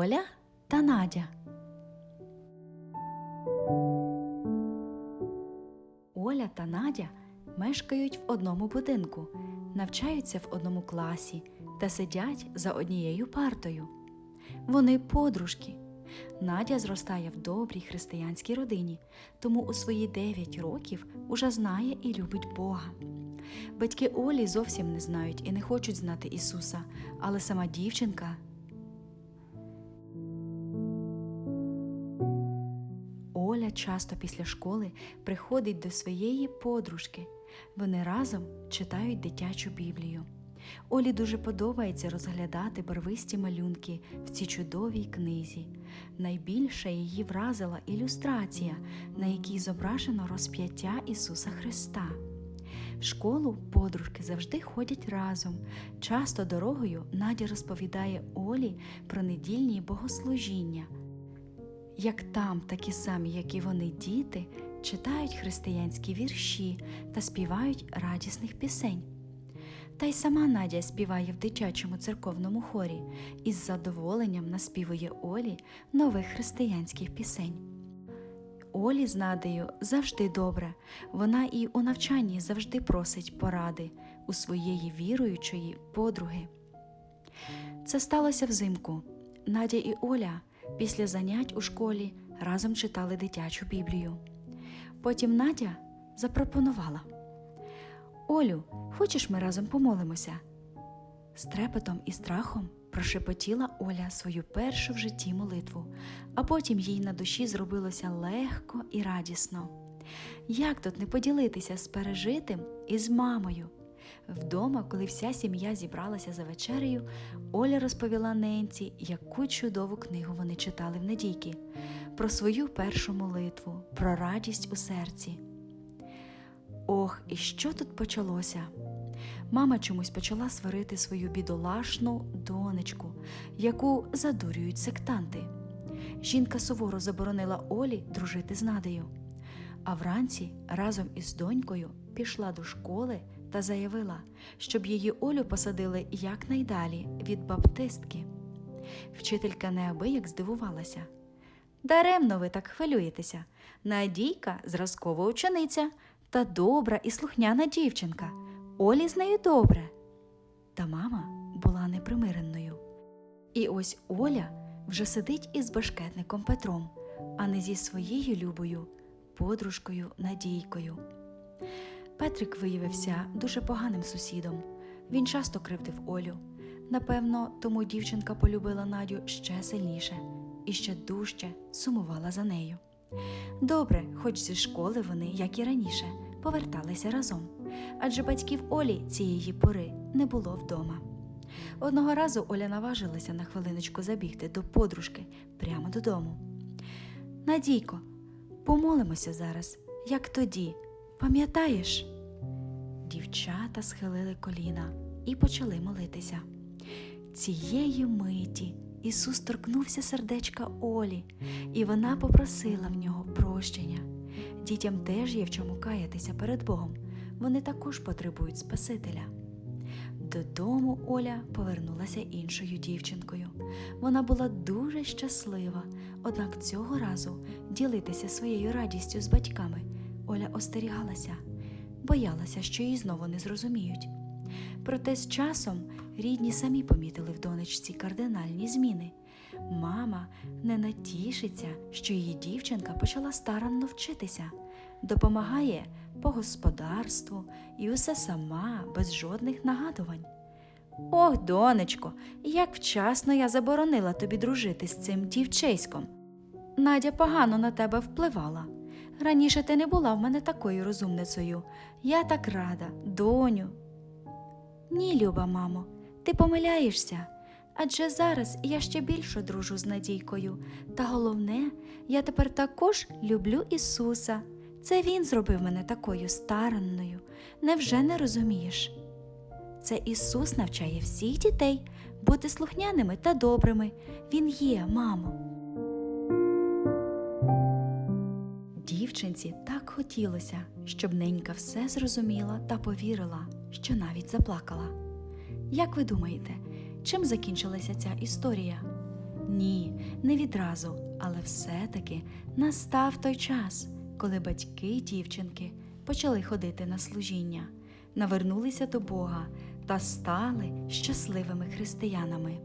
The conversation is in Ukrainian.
Оля та Надя. Оля та Надя мешкають в одному будинку, навчаються в одному класі та сидять за однією партою. Вони подружки. Надя зростає в добрій християнській родині, тому у свої 9 років уже знає і любить Бога. Батьки Олі зовсім не знають і не хочуть знати Ісуса, але сама дівчинка Часто після школи приходить до своєї подружки. Вони разом читають дитячу Біблію. Олі дуже подобається розглядати барвисті малюнки в цій чудовій книзі. Найбільше її вразила ілюстрація, на якій зображено розп'яття Ісуса Христа. В школу подружки завжди ходять разом. Часто дорогою Надя розповідає Олі про недільні богослужіння. Як там такі самі, як і вони діти, читають християнські вірші та співають радісних пісень. Та й сама Надя співає в дитячому церковному хорі і з задоволенням наспівує Олі нових християнських пісень. Олі з Надею завжди добре, вона і у навчанні завжди просить поради у своєї віруючої подруги. Це сталося взимку. Надя і Оля після занять у школі разом читали дитячу Біблію. Потім Надя запропонувала Олю, хочеш ми разом помолимося? З трепетом і страхом прошепотіла Оля свою першу в житті молитву, а потім їй на душі зробилося легко і радісно. Як тут не поділитися з пережитим і з мамою? Вдома, коли вся сім'я зібралася за вечерею, Оля розповіла Ненці, яку чудову книгу вони читали в недійки, про свою першу молитву, про радість у серці. Ох, і що тут почалося? Мама чомусь почала сварити свою бідолашну донечку, яку задурюють сектанти. Жінка суворо заборонила Олі дружити з Надею. А вранці разом із донькою пішла до школи та заявила, щоб її Олю посадили якнайдалі від баптистки. Вчителька неабияк здивувалася. Даремно ви так хвилюєтеся. Надійка зразкова учениця та добра і слухняна дівчинка. Олі з нею добре. Та мама була непримиренною. І ось Оля вже сидить із башкетником Петром, а не зі своєю любою подружкою Надійкою. Петрик виявився дуже поганим сусідом. Він часто кривдив Олю. Напевно, тому дівчинка полюбила Надю ще сильніше і ще дужче сумувала за нею. Добре, хоч зі школи вони, як і раніше, поверталися разом, адже батьків Олі цієї пори не було вдома. Одного разу Оля наважилася на хвилиночку забігти до подружки прямо додому. Надійко, помолимося зараз, як тоді, пам'ятаєш? Дівчата схилили коліна і почали молитися. Цієї миті Ісус торкнувся сердечка Олі, і вона попросила в нього прощення. Дітям теж є в чому каятися перед Богом. Вони також потребують Спасителя. Додому Оля повернулася іншою дівчинкою. Вона була дуже щаслива, однак цього разу ділитися своєю радістю з батьками Оля остерігалася, боялася, що її знову не зрозуміють. Проте з часом рідні самі помітили в донечці кардинальні зміни. Мама не натішиться, що її дівчинка почала старанно вчитися, допомагає по господарству і усе сама, без жодних нагадувань. Ох, донечко, як вчасно я заборонила тобі дружити з цим дівчиськом. Надя погано на тебе впливала. Раніше ти не була в мене такою розумницею. Я так рада, доню. Ні, люба мамо, ти помиляєшся. Адже зараз я ще більше дружу з Надійкою. Та головне, я тепер також люблю Ісуса. Це Він зробив мене такою старанною. Невже не розумієш? Це Ісус навчає всіх дітей бути слухняними та добрими. Він є, мамо. Дівчинці так хотілося, щоб ненька все зрозуміла та повірила, що навіть заплакала. Як ви думаєте, чим закінчилася ця історія? Ні, не відразу, але все-таки настав той час, коли батьки дівчинки почали ходити на служіння, навернулися до Бога та стали щасливими християнами.